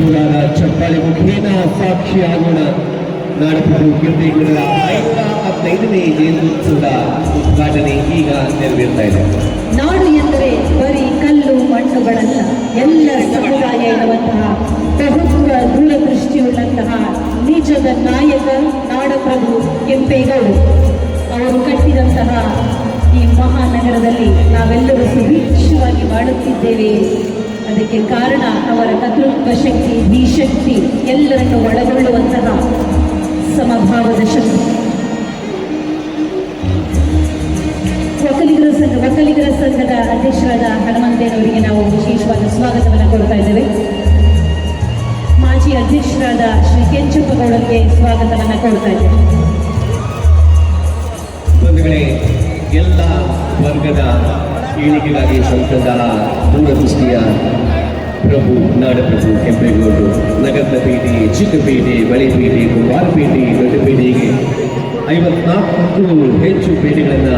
ಜೋರಾದ ಚಪ್ಪಾಳೆ ಮುಖೇನ ಸಾಕ್ಷಿಯಾಗೋಣ ನಾಡಪ್ರಭು ಕೀರ್ತಿಗಳ ಐನೂರ ಹತ್ತೈದನೇ ಜಯಂತ್ಯುತ್ಸವದ ಉದ್ಘಾಟನೆ ಈಗ ನೆರವೇರ್ತಾ ಇದೆ. ನಾಡು ಎಂದರೆ ಬರೀ ಕಲ್ಲು, ಮಣ್ಣುಗಳಲ್ಲ. ಎಲ್ಲ ಸಮುದಾಯ ಇರುವಂತಹ ಬಹುತ್ವ ದೂರದೃಷ್ಟಿಯುಳ್ಳಂತಹ ನಿಜದ ನಾಯಕ ನಾಡಪ್ರಭು ಕೆಂಪೇಗೌಡರು ಅವರು ಕಟ್ಟಿದಂತಹ ಈ ಮಹಾನಗರದಲ್ಲಿ ನಾವೆಲ್ಲರೂ ಸುಭಿಕ್ಷವಾಗಿ ಮಾಡುತ್ತಿದ್ದೇವೆ ಅದಕ್ಕೆ ಕಾರಣ ಅವರ ಕರ್ತೃತ್ವ ಶಕ್ತಿ ಧೀಶಕ್ತಿ ಎಲ್ಲರನ್ನು ಒಳಗೊಳ್ಳುವಂತಹ ಸಮಭಾವದ ಶಕ್ತಿ. ಒಕ್ಕಲಿಗರ ಸಂಘ ಒಕ್ಕಲಿಗರ ಸಂಘದ ಅಧ್ಯಕ್ಷರಾದ ಹನುಮಂತೇನವರಿಗೆ ನಾವು ವಿಶೇಷವಾದ ಸ್ವಾಗತವನ್ನು ಕೊಡ್ತಾ ಇದ್ದೇವೆ. ಮಾಜಿ ಅಧ್ಯಕ್ಷರಾದ ಶ್ರೀ ಕೆಂಚಪ್ಪಗೌಡರಿಗೆ ಸ್ವಾಗತವನ್ನು ಕೊಡ್ತಾ ಇದ್ದೇವೆ. ಎಲ್ಲ ವರ್ಗದ ಏಳಿಗೆಗಾಗಿ ಸಂಸದ ದೂರದೃಷ್ಟಿಯ ಪ್ರಭು ನಾಡಪ್ರಭು ಕೆಂಪೇಗೌಡರು ನಗರದ ಪೇಟೆ ಚಿಕ್ಕಪೇಟೆ ಬಳೆಪೇಟೆ ಕುಮಾರಪೇಟೆ ದೊಡ್ಡಪೇಟೆಗೆ ಐವತ್ನಾಲ್ಕು ಹೆಚ್ಚು ಪೇಟೆಗಳನ್ನು